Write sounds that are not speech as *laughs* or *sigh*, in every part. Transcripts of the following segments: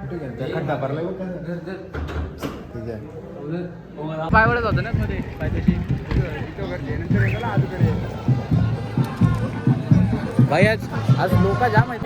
खड्डा भरला ठीक आहे पायवडच होतं ना मध्ये भाई आज आज लोक जाम आहेत.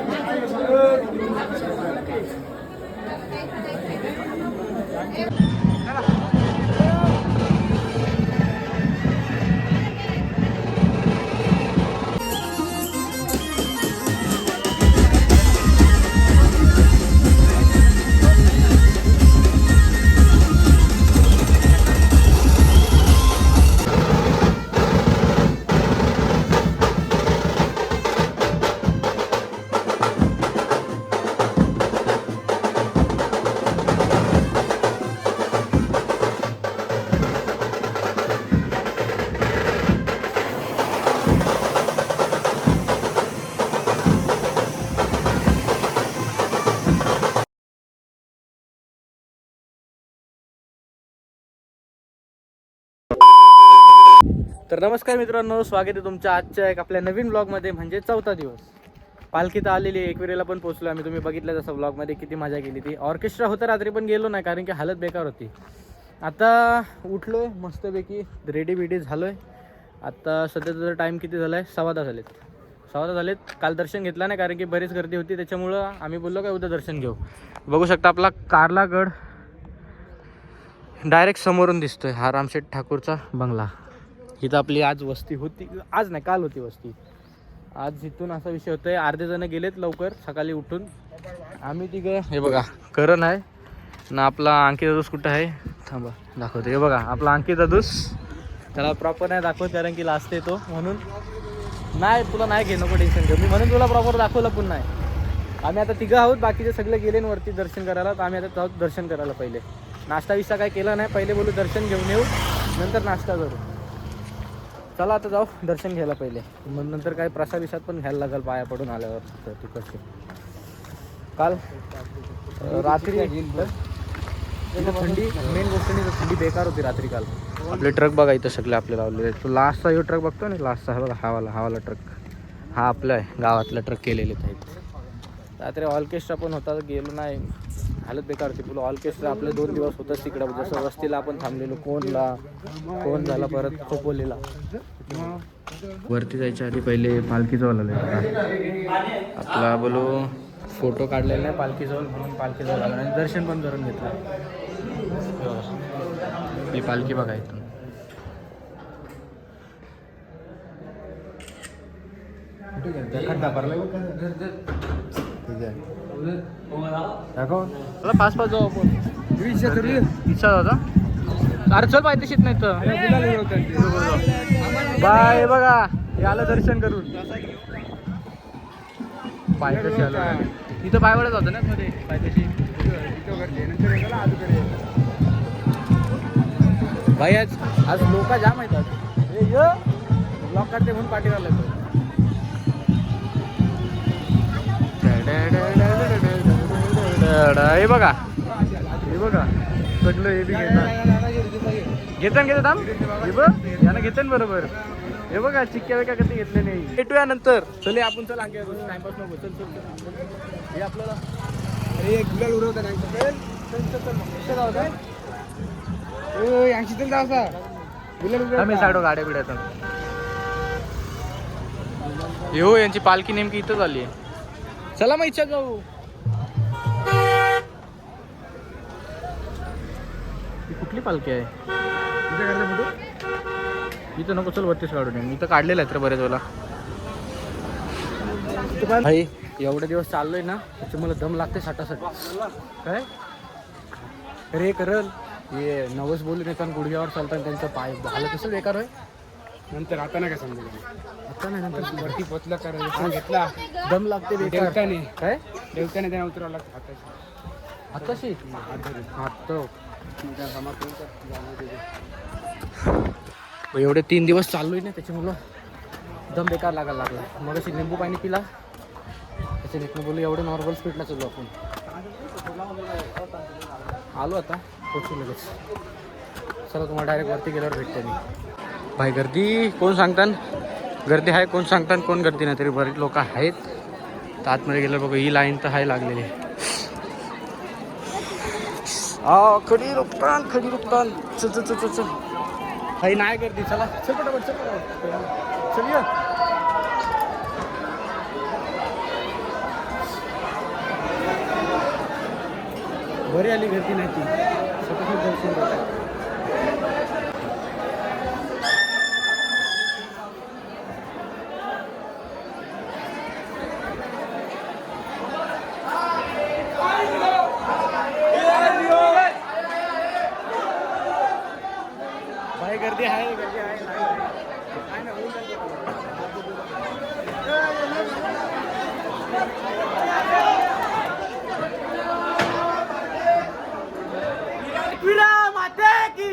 तर नमस्कार मित्रांनो स्वागत आहे तुमच्या आजच्या एक आपल्या नवीन ब्लॉगमध्ये म्हणजे चौथा दिवस. पालखी तर आलेली आहे एकविरेला पण पोहोचलो आम्ही. तुम्ही बघितलं जसं ब्लॉगमध्ये किती मजा केली ती. ऑर्केस्ट्रा होतं रात्री पण गेलो नाही कारण की हालत बेकार होती. आता उठलो आहे मस्तपैकी रेडी बिडी झालो आहे आता तुझा टाईम किती झाला आहे सव्वा तास झालेत. सव्वा तास झालेत. काल दर्शन घेतलं नाही कारण की बरीच गर्दी होती. त्याच्यामुळं आम्ही बोललो काय उद्या दर्शन घेऊ. बघू शकता आपला कारला गड डायरेक्ट समोरून दिसतोय हा रामशेठ ठाकूरचा बंगला. इथं आपली आज वस्ती होती. आज नाही काल होती वस्ती. आज इथून असा विषय होतो आहे अर्धे जण गेलेत लवकर सकाळी उठून. आम्ही तिघं हे बघा करण आहे ना आपला अंकित दादूस कुठं आहे? थांबा दाखवतो. हे बघा आपला अंकित दादूस त्याला प्रॉपर नाही दाखवत कारण की लास्ट येतो म्हणून. नाही तुला नाही घे नको टेन्शन घेऊ मी म्हणून तुला प्रॉपर दाखवलं पण नाही. आम्ही आता तिघं आहोत बाकीचे सगळे गेले वरती दर्शन करायला तर आम्ही आता जाऊ दर्शन करायला पहिले. नाश्ता विस्ता काय केला नाही पहिले बोलू दर्शन घेऊन येऊ नंतर नाश्ता करू. चला आता जाऊ दर्शन घ्यायला पहिले. मग नंतर काय प्रसाद विसाद पण घ्यायला लागेल पाया पडून आल्यावर तिकडचे. काल रात्री थंडी मेन गोष्ट नाही तर थंडी बेकार होती रात्री काल. आपले ट्रक बघा इथं सगळे आपले लावलेले तो लास्टचा यो ट्रक बघतो ना लास्टचा हा बघा हावाला हावाला ट्रक हा आपला आहे गावातला ट्रक केलेले आहेत. रात्री ऑर्केस्ट्रा पण होता गेलो नाही. हालत बेकार होती. पुढं ऑर्केस्ट्रा आपले दोन दिवस होतच तिकडं. जसं वस्तीला आपण थांबलेलो कोणला? कोण झाला परत? खोपोलीला वरती जायच्या आधी पहिले पालखीजवळ आलं आपला बोलो फोटो काढलेला नाही पालखीजवळ म्हणून पालखीजवळ आला आणि दर्शन पण करून घेतलं. ही पालखी बघा इथून. खड्डा भरला ठीक आहे दाखव. चला पाच पाच जाऊ आपण. इच्छा होता अरे चल पाहिजे शेत नाही तर. बाय बघा हे आलं दर्शन करून. पायथ्याशी आलं इथं पायवडच होतं ना मध्ये पायथ्याशी भाई आज आज लोक जाम आहेत आज. ब्लॉक काढते म्हणून पाठीवर आलं हे बघा. हे बघा. सगळं हे बी घेतात घेतान घेतात थांब. हे बघ. यानं घेतान बरोबर. हे बघा चिक्क्या वेका कधी घेतले नाही. भेटूया नंतर. चले आपण चल आणखी टाइमपास नको. चल चल चल. हे आपल्याला अरे गुलाल उडवता नाही चल चल चल कुठं जाऊ गुलाल आम्ही साडो गाड्या बिड्यातून हो यांची पालखी नेमकी इथंच आली आहे. चला मग इच्छा जाऊ. ही कुठली पालखी आहे? इथं नको चल वरतीच काढून ये. मी इथं काढलेलं आहे तर बरेच वेळेला. भाई एवढे दिवस चाललोय ना त्याच्यामुळे दम लागते साठासाठी काय? अरे करल हे नवस बोलून येतात गुडघ्यावर चालतात त्यांचा पाय. झालं कसं बेकार आहे? नंतर आता नाही का समजा आता नाही नंतर वरती पोचला का रजिस्ट्रेशन घेतला? दम लागते बेकार. देवताने. काय? देवताने त्यांना उतरावं लागतं हाताशी. आताशी हात. धरून कर, जाणं. एवढे तीन दिवस चाललोय ना त्याच्यामुळं दम बेकार लागायला लागला. मग अशी लिंबू पाणी पिला. त्याच्या निघणं बोलू एवढं नॉर्मल स्पीडला चालू आपण. आलो आता पोचू लगेच. चला तुम्हाला डायरेक्ट वरती गेल्यावर भेटते मी. भाई गर्दी कोण सांगतात गर्दी आहे कोण सांगतात कोण गर्दी नाही तरी बरेच लोक आहेत. तर आतमध्ये गेल्यावर बघा ही लाईन तर आहे लागलेली. हा खडी रुपटान खडी रुपटान. चल चल चल चल चल. काही नाही गर्दी चला. चल पटापट चल पटापट. चल बरी आली गर्दी नाही ती. सतत दर्शन करतात भाई गर्दी आहे गर्दी आहे आहे ना, होऊन जाईल. एकविरा माते की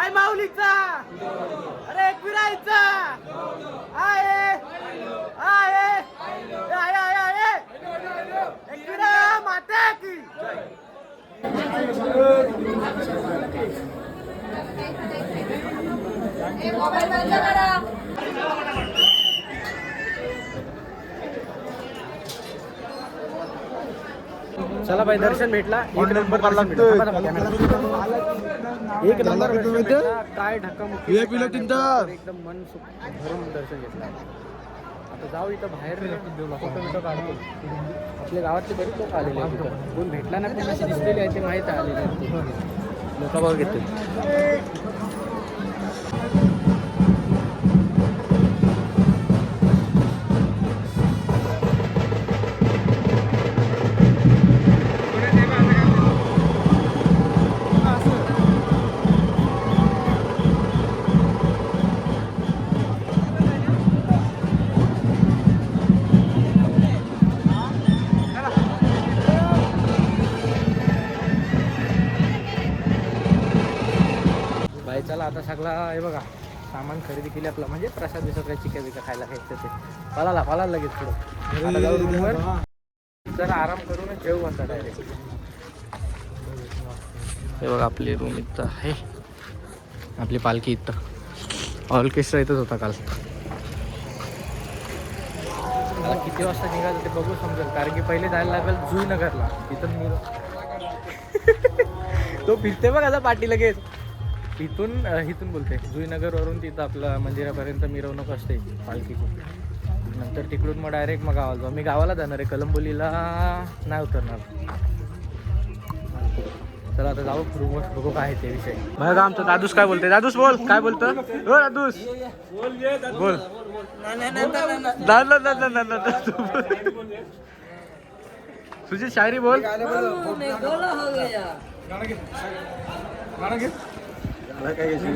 आय माऊलीचा अरे एकविरायचा आहे आहे आहे आहे आहे एकविरा माते की मोबाईल बंद करा चला भाई दर्शन भेटला. एक नंबर. एक नंबर. काय ढक्का एकदम मन सुख भरून दर्शन घेतलं. आता जाऊ इथं बाहेर. फोटो बिटो काढतो. आपल्या गावातले बरेच लोक आलेले आहेत इथं. कोण भेटला नाही पण दिसलेले आहेत ते माहीत आहे. आलेले आहेत ते लोक लागला. हे बघा सामान खरेदी केली आपलं. म्हणजे प्रसाद दिसत काही चिका बिका खायला खायचं ते. पळाला पळाला लगेच थोडं आता जरा आराम करूनच जेव आता डायरेक्ट हे बघा आपली रूम इथं आहे. आपली पालखी इथं. ऑर्केस्ट्रा इथंच होता काल. मला किती वाजता निघालं ते बघू समजेल. कारण की पहिले जायला लागेल जुईनगरला. तिथं मी *laughs* तो फिरते बघ आता पाठी लगेच. इथून इथून बोलते. जुईनगरवरून तिथं आपलं मंदिरापर्यंत मिरवणूक असते पालखीची. नंतर तिकडून मग डायरेक्ट मग गावाला जाऊ. मी गावाला जाणार आहे. कलंबोलीला नाही उतरणार. चला आता जाऊ. रूमवर बघू काय ते विषय. बघा आमचं दादूस काय बोलते दादूस बोल. काय बोलतो? हो दादूस. बोल. ना ना ना ना ना ना तू बोल. सुजित शायरी बोल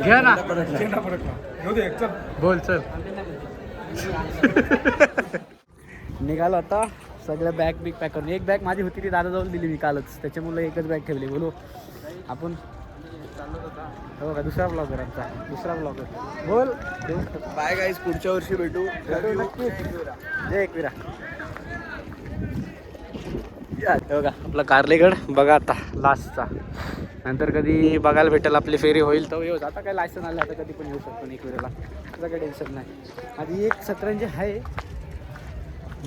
घ्या ना. बोल चल. निघालो आता. सगळं बॅग बिग पॅक करून. एक बॅग माझी होती ती दादाजवळ दिली मी कालच. त्याच्यामुळे एकच बॅग ठेवली. बोलू. आपण हो का? दुसरा ब्लॉगर आमचा. दुसरा ब्लॉगर बोल. बाय गाईस पुढच्या वर्षी भेटू. जय एकविरा. या, हे बघा आपला कार्लेगड. बघा आता लास्टचा नंतर कधी बघायला भेटेल आपली फेरी होईल तर येऊ. आता काय लायसन आलं आता कधी पण येऊ शकतो एक वेळेला. त्याचं काही टेन्शन नाही. आधी एक सतरंजी आहे.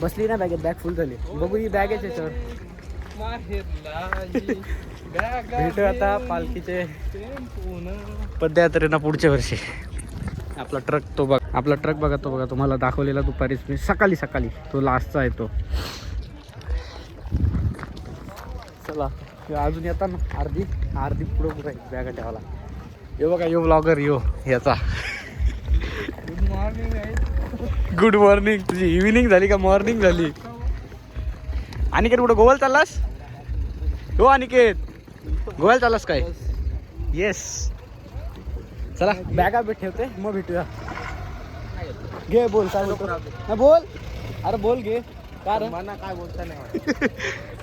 बसली ना बॅगेत बॅग फुल झाली. बघू ही बॅग आहे त्याच्यावर. भेटू आता पालखीचे पदयात्रेना पुढच्या वर्षी. आपला ट्रक तो बघ. आपला ट्रक बघा तो बघा. तुम्हाला दाखवलेला दुपारीच मी. सकाळी सकाळी. तो लास्टचा आहे तो. चला. अजून येता ना अर्धी अर्धी पुढं बॅगा ठेवायला. यो बघा यो ब्लॉगर यो याचा. गुड मॉर्निंग गुड मॉर्निंग तुझी इव्हिनिंग झाली का? मॉर्निंग झाली. अनिकेत कुठं गोवाल चाललास? हो अनिकेत. गोवाल चाललास काय? येस चला. बॅगा भेट ठेवते मग भेटूया. घे बोल काय बोल. अरे बोल घे. का रे मला काय बोलता नाही. *laughs*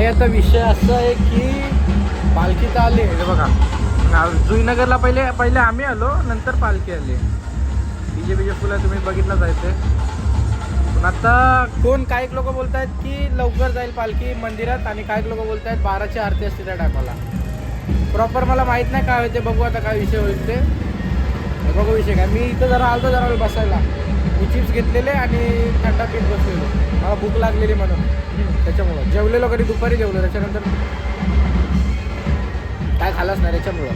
भाई आता विषय असा आहे की पालखी तर आली बघा. जुईनगरला पहिले पहिले आम्ही आलो नंतर पालखी आली बीजे बीजे फुलं तुम्ही बघितलं जायचं पण आता कोण काही लोक बोलत आहेत की लवकर जाईल पालखी मंदिरात आणि काही लोक बोलत आहेत बाराची आरती असते त्या टायमाला. प्रॉपर मला माहीत नाही काय होते बघू आता काय विषय होईल ते. बघू विषय काय. मी इथं जरा आलतो जरा वेळ बसायला. मी चिप्स घेतलेले आणि थंडा पीठ बसलेलो. मला भूक लागलेली म्हणून. त्याच्यामुळं. जेवलेलो कधी? दुपारी जेवलो. त्याच्यानंतर काय खाल्लंच नाही त्याच्यामुळं.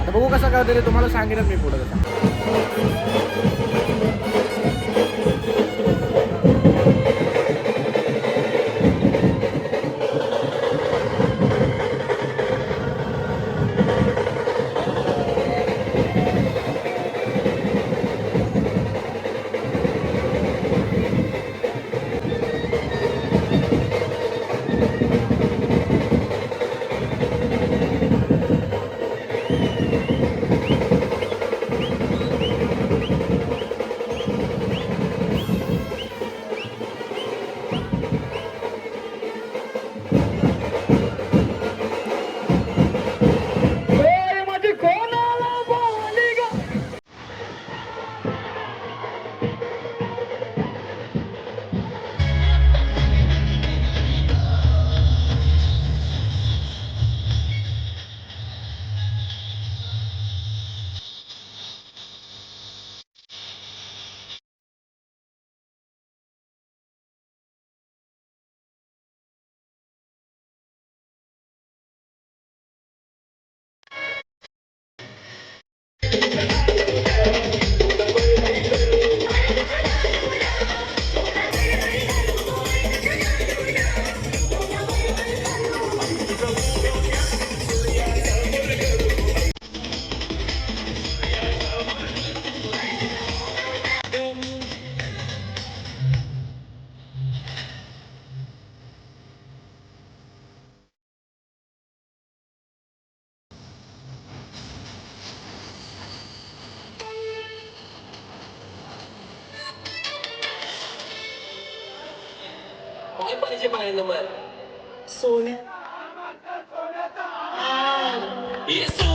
आता बघू कसं काय होतं ते तुम्हाला सांगेनच मी पुढं कसं हे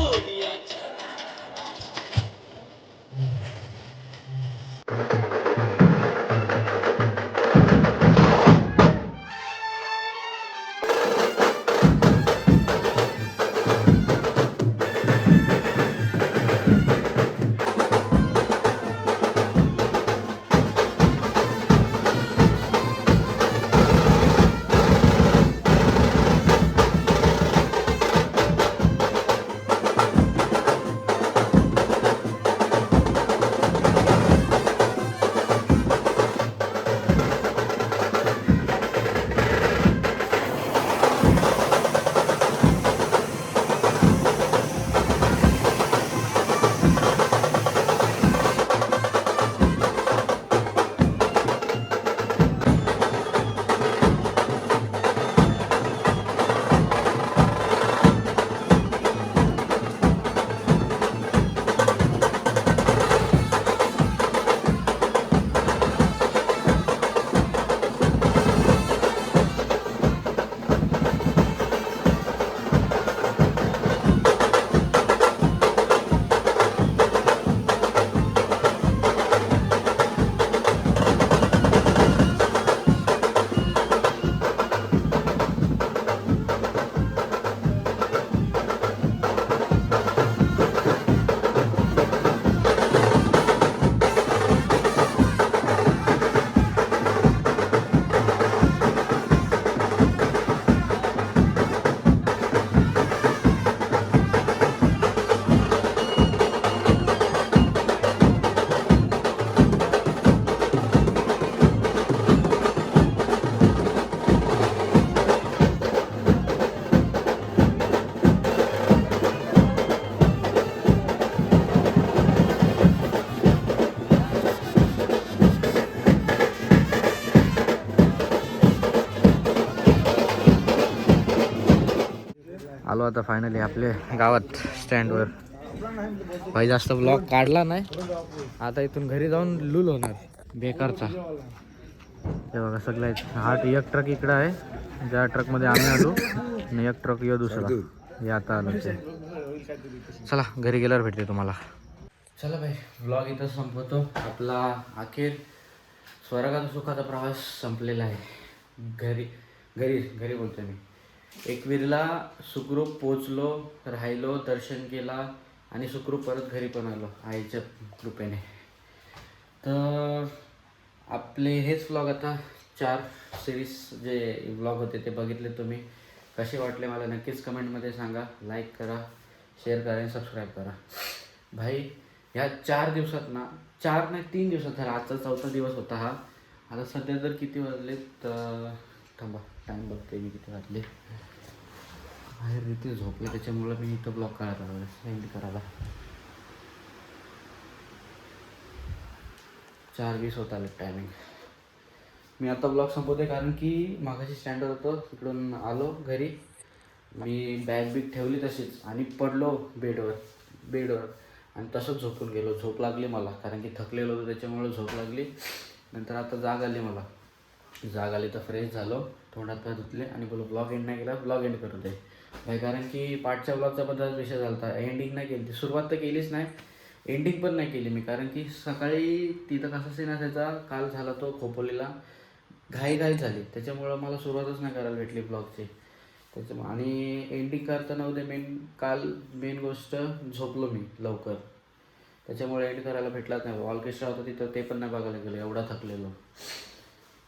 आता फायनली आपले गावात स्टँडवर भाई जास्त ब्लॉग काढला नाही. आता इथून घरी जाऊन लूल होणार बेकारचा. ते बघा सगळं हा एक ट्रक इकडं आहे. ज्या ट्रकमध्ये आम्ही आलो आणि एक ट्रक यो दुसरा. हे आता आलो ते. चला घरी गेल्यावर भेटते तुम्हाला. चला भाई ब्लॉग इथं संपवतो. आपला अखेर स्वर्गात सुखाचा प्रवास संपलेला आहे. घरी घरी घरी बोलतो मी. एकवीरला सुखरूप पोचलो राहिलो दर्शन केला आणि सुखरूप परत घरी पण आलो आईच्या कृपेने. तर आपले हेच व्लॉग आता. चार सिरीज जे व्लॉग होते ते बघितले तुम्ही. कसे वाटले मला नक्कीच कमेंटमध्ये सांगा. लाईक करा शेअर करा आणि सबस्क्राईब करा. भाई ह्या चार दिवसात ना चार नाही तीन दिवसात झाला आजचा चौथा दिवस होता हा. आता सध्या तर किती वाजले तर थांबा. टाईम बघते मी किती वाजले. बाहेर रीती झोपले त्याच्यामुळं मी इथं ब्लॉक काढायला लागलो सेंड करायला. चार वीस होत आले टायमिंग मी आता ब्लॉग संपवते कारण की मागाशी स्टँडवर होतो तिकडून आलो घरी. मी बॅग बिग ठेवली तशीच आणि पडलो बेडवर बेडवर. आणि तसंच झोपून गेलो झोप लागली मला कारण की थकलेलो होतो त्याच्यामुळे झोप लागली. नंतर आता जाग आली मला. जाग आली तर फ्रेश झालो तोंडात पाय धुतले आणि बोलो ब्लॉग एंड नाही केला ब्लॉग एंड करू दे. भाई कारण की पाठच्या ब्लॉगचा बद्दल विषय झाला होता एंडिंग नाही केली. सुरुवात तर केलीच नाही. एंडिंग पण नाही केली मी कारण की सकाळी तिथं कसा सीन असायचा काल झाला तो खोपोलीला. घाई घाई झाली. त्याच्यामुळं मला सुरुवातच नाही करायला भेटली ब्लॉगची त्याच्या आणि एंडिंग करताना उद्या मेन काल मेन गोष्ट झोपलो मी लवकर. त्याच्यामुळे एंड करायला भेटलाच नाही. ऑर्केस्ट्रा होता तिथं ते पण नाही बघायला गेलो. एवढा थकलेलो.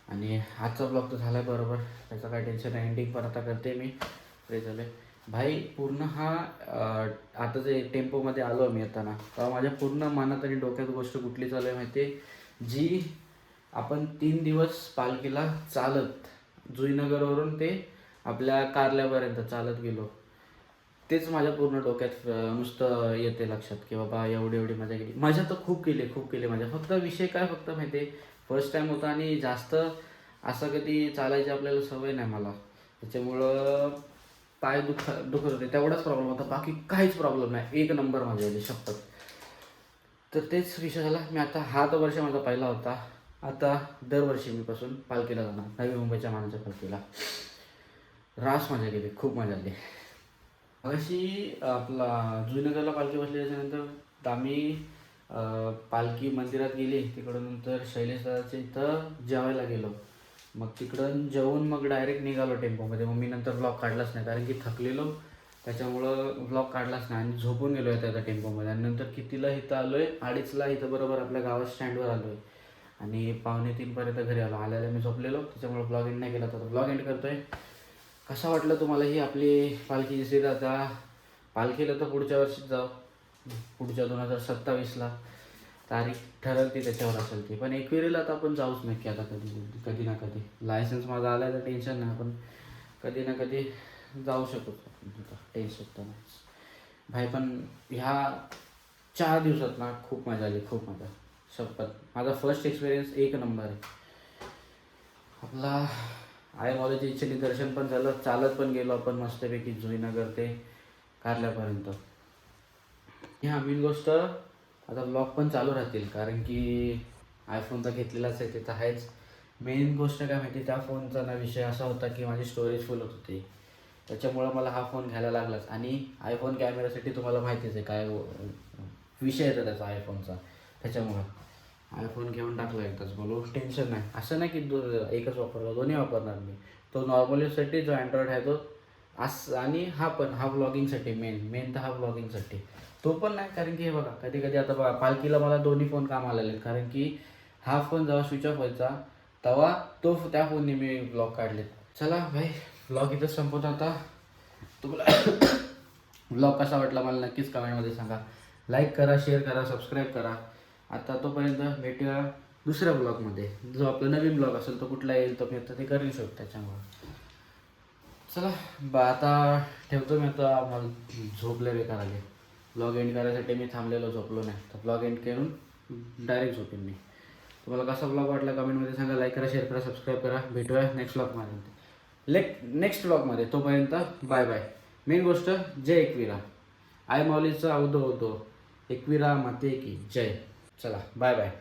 आणि आजचा ब्लॉग तर झाला बरोबर. त्याचं काय टेन्शन नाही. एंडिंग पण आता करते मी. फ्री झाले भाई पूर्ण हा आता जे टेम्पोमध्ये आलो मी येताना तेव्हा माझ्या पूर्ण मनात आणि डोक्यात गोष्ट कुठली चालू आहे माहिती आहे जी आपण तीन दिवस पालखीला चालत जुईनगरवरून ते आपल्या कारल्यापर्यंत चालत गेलो तेच माझ्या पूर्ण डोक्यात नुसतं येते लक्षात की बाबा एवढी एवढी मजा केली. मजा तर खूप केली खूप केली माझ्या. फक्त विषय काय फक्त माहिती आहे फर्स्ट टाईम होता आणि जास्त असं कधी चालायची आपल्याला सवय नाही मला. त्याच्यामुळं पाय दुख दुखत होते. तेवढाच प्रॉब्लेम होता. बाकी काहीच प्रॉब्लेम नाही. एक नंबर माझ्या शपथ. तर तेच विषय झाला. मी आता हा तर वर्ष माझा पहिला होता. आता दरवर्षी मी पासून पालखीला जाणार. नवी मुंबईच्या मानाच्या पालखीला. रास मजा केली. खूप मजा आली. अशी आपला जुनगरला पालखी बसली त्याच्यानंतर आम्ही पालखी मंदिरात गेली तिकडून नंतर शैलेश दादाच्या इथं जेवायला गेलो. मग तिकडं जेवून मग डायरेक्ट निघालो टेम्पोमध्ये. मग मी नंतर ब्लॉग काढलाच नाही कारण की थकलेलो. त्याच्यामुळं ब्लॉग काढलाच नाही आणि झोपून गेलो आहे त्या टेम्पोमध्ये. आणि नंतर कितीला इथं आलो आहे अडीचला इथं बरोबर आपल्या गावात स्टँडवर आलो आहे आणि पावणे तीनपर्यंत घरी आलो. आल्याला मी झोपलेलो. त्याच्यामुळे ब्लॉग एंड नाही केला. तर ब्लॉग एंड करतोय. कसा वाटलं तुम्हाला ही आपली पालखी? दिसली आता पालखीला तर पुढच्या वर्षीच जाऊ पुढच्या दोन हजार सत्तावीसला तारीख ठरल ती त्याच्यावर असेल ती. पण एकविरीला तर आपण जाऊच नक्की आता कधी कधी ना कधी. लायसन्स माझा आला तर टेन्शन नाही. पण कधी ना कधी जाऊ शकतो. टेन्शन तर नाही भाई पण ह्या चार दिवसात ना खूप मजा आली खूप मजा. शपथ. माझा फर्स्ट एक्सपिरियन्स एक नंबर आहे. आपला आई माऊलीच्या इच्छेने दर्शन पण झालं. चालत पण गेलो आपण मस्तपैकी जुईनगर ते कारल्यापर्यंत. ह्या मेन गोष्ट आता लॉक पण चालू राहतील कारण की आयफोन तर घेतलेलाच आहे ते तर आहेच. मेन गोष्ट काय माहिती त्या फोनचा ना विषय असा होता की माझी स्टोरेज फुल होत होती. त्याच्यामुळं मला हा फोन घ्यायला लागलाच. आणि आयफोन कॅमेरासाठी तुम्हाला माहितीच आहे काय विषय येतो त्याचा आयफोनचा त्याच्यामुळं. आयफोन घेऊन टाकला एकदाच बोलू टेन्शन नाही. असं नाही की दो एकच वापरला दोन्ही वापरणार मी. तो नॉर्मल यूजसाठी जो अँड्रॉइड आहे तो. अस आणि हा पण हा ब्लॉगिंगसाठी मेन मेन तर हा ब्लॉगिंगसाठी तो पण नाही कारण की हे बघा कधी कधी आता बघा पालखीला मला दोन्ही फोन काम आलेले आहेत. कारण की हा फोन जेव्हा स्विच ऑफ व्हायचा तेव्हा तो त्या फोनने मी ब्लॉग काढले. चला भाई ब्लॉग इथं संपवतो आता. तुम्हाला *coughs* ब्लॉग कसा वाटला मला नक्कीच कमेंटमध्ये सांगा. लाईक करा शेअर करा सबस्क्राईब करा. आता तोपर्यंत भेटूया दुसऱ्या ब्लॉगमध्ये जो आपला नवीन ब्लॉग असेल तो कुठला येईल तो मी आता ते करू शकतो त्याच्यामुळं. चला बा आता ठेवतो मी आता मला झोपले बेकार आले. ब्लॉग एंड करायसाठी मी थांबलेलो झोपलो नाही. तर ब्लॉग एंड करून डायरेक्ट झोपेन मी. तुम्हाला कसा ब्लॉग वाटला कमेंटमध्ये सांगा लाईक करा शेअर करा सबस्क्राईब करा. भेटूया नेक्स्ट ब्लॉगमध्ये लेक नेक्स्ट ब्लॉगमध्ये तोपर्यंत बाय बाय मेन गोष्ट जय एकविरा. आय माऊलीचा अवधो होतो. एकविरा माते की जय. चला बाय बाय